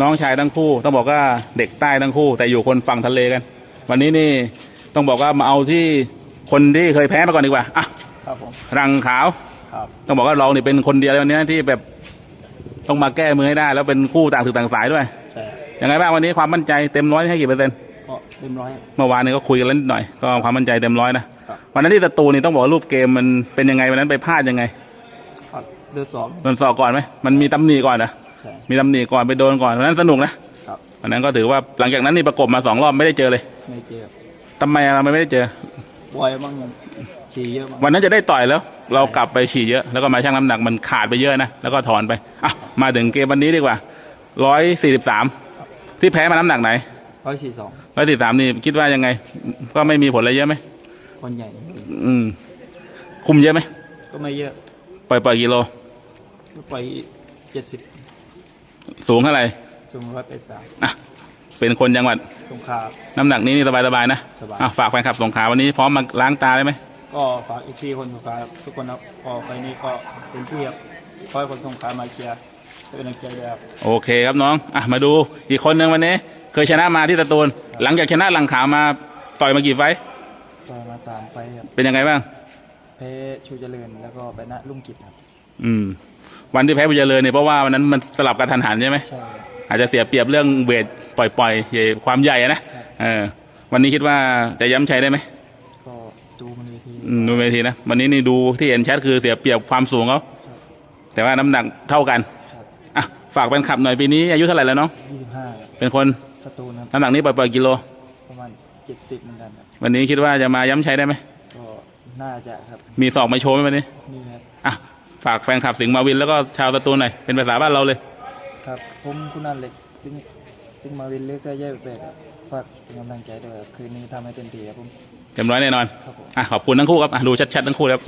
น้องชายทั้งคู่ ต้องบอกว่าเด็กใต้ทั้งคู่ แต่อยู่คนฝั่งทะเลกัน วันนี้นี่ต้องบอกว่ามาเอาที่คนที่เคยแพ้มาก่อนดีกว่าอะครับผมรังขาวครับต้องบอกว่าเรานี่เป็นคนเดียวในวันนี้ที่แบบต้องมาแก้มือให้ได้ แล้วเป็นคู่ต่างสื่อต่างสายด้วยใช่ยังไงบ้างวันนี้ความมั่นใจเต็มร้อยให้กี่เปอร์เซ็นต์ก็เต็มร้อยเมื่อวานนี้ก็คุยกันแล้วนิดหน่อยก็ความมั่นใจเต็มร้อยนะครับวันนั้นที่ตะตูนี่ต้องบอกว่ารูปเกมมันเป็นยังไงวันนั้นไปพลาดยังไงครับเดือดสองโดนสอกก่อนไหมมันมีตำหนิก่อนนะใช่ มีตำหนิก่อนไปโดนก่อนวันนั้นสนุกนะครับ วันนั้นก็ถือว่าหลังจากนั้นนี่ประกบมาสองรอบไม่ได้เจอเลยไม่เจอทำไมเราไม่ได้เจอบ่อยบ้างฉี่เยอะบ้างวันนั้นจะได้ต่อยแล้ว เรากลับไปฉี่เยอะแล้วก็มาชั่งน้ำหนักมันขาดไปเยอะนะแล้วก็ถอนไปอะมาถึงเกมวันนี้ดีกว่าร้อยสี่สิบสามที่แพ้มาน้ำหนักไหนร้อยสี่สองร้อยสี่สามนี่คิดว่ายังไง ก็ไม่มีผลอะไรเยอะไหมคนใหญ่ อืม คุมเยอะไหมก็ไม่เยอะปล่อยปล่อยกิโลก็ไปเจ็ดสิบ สูงเท่าไหร่จงร้อยแปดสามอะเป็นคนจังหวัดสงขลาน้ำหนักนี้นี่สบายสบายๆนะสบายอะฝากแฟนคลับสงขลาวันนี้พร้อมมาล้างตาได้ไหมก็ฝากอีกทีคนสงขลาครับทุกคนครับก็ไปนี้ก็เป็นที่ครับขอให้คนสงขลามาเชียร์เป็นกำลังใจด้วยครับโอเคครับน้องอะมาดูอีกคนหนึ่งวันนี้ เคยชนะมาที่ตะตูนหลังจากชนะหลังขาวมาต่อยมากี่ไฟต์ก็มาตามไฟครับเป็นยังไงบ้างแพ้ชูเจริญแล้วก็ไปณลุงกิจครับ อืม วันที่แพ้บุญเจริญเนี่ยเพราะว่าวันนั้นมันสลับกระทันหันใช่ไหมใช่ครับอาจจะเสียเปรียบเรื่องเวทปล่อยๆใหญ่ความใหญ่อะนะเออ วันนี้คิดว่าจะย้ำชัยได้ไหมก็ดูมันเวทีอืมดูเวทีนะวันนี้นี่ดูที่เห็นชัดคือเสียเปรียบความสูงเขาแต่ว่าน้ำหนักเท่ากันครับอะฝากแฟนคลับหน่อยปีนี้อายุเท่าไหร่แล้วน้องยี่สิบห้าเป็นคนสตูนครับน้ำหนักนี้ปล่อยๆกิโลประมาณเจ็ดสิบเหมือนกันครับวันนี้คิดว่าจะมาย้ำชัยได้ไหมก็น่าจะครับ มีสอกมาโชว์ไหมวันนี้นี่ครับอะ ฝากแฟนคลับสิงห์มาวินแล้วก็ชาวตะตูนหน่อยเป็นภาษาบ้านเราเลย ครับผมคุณนันเล็กซึ่งซึ่งมาวินเลือกเสื้อเย่ไปเป็ดครับฝากเป็นกำลังใจด้วยครับคืนนี้ทำให้เต็มที่ครับผม เต็มร้อยแน่นอน ครับผม อะขอบคุณทั้งคู่ครับอะดูชัดๆทั้งคู่ครับ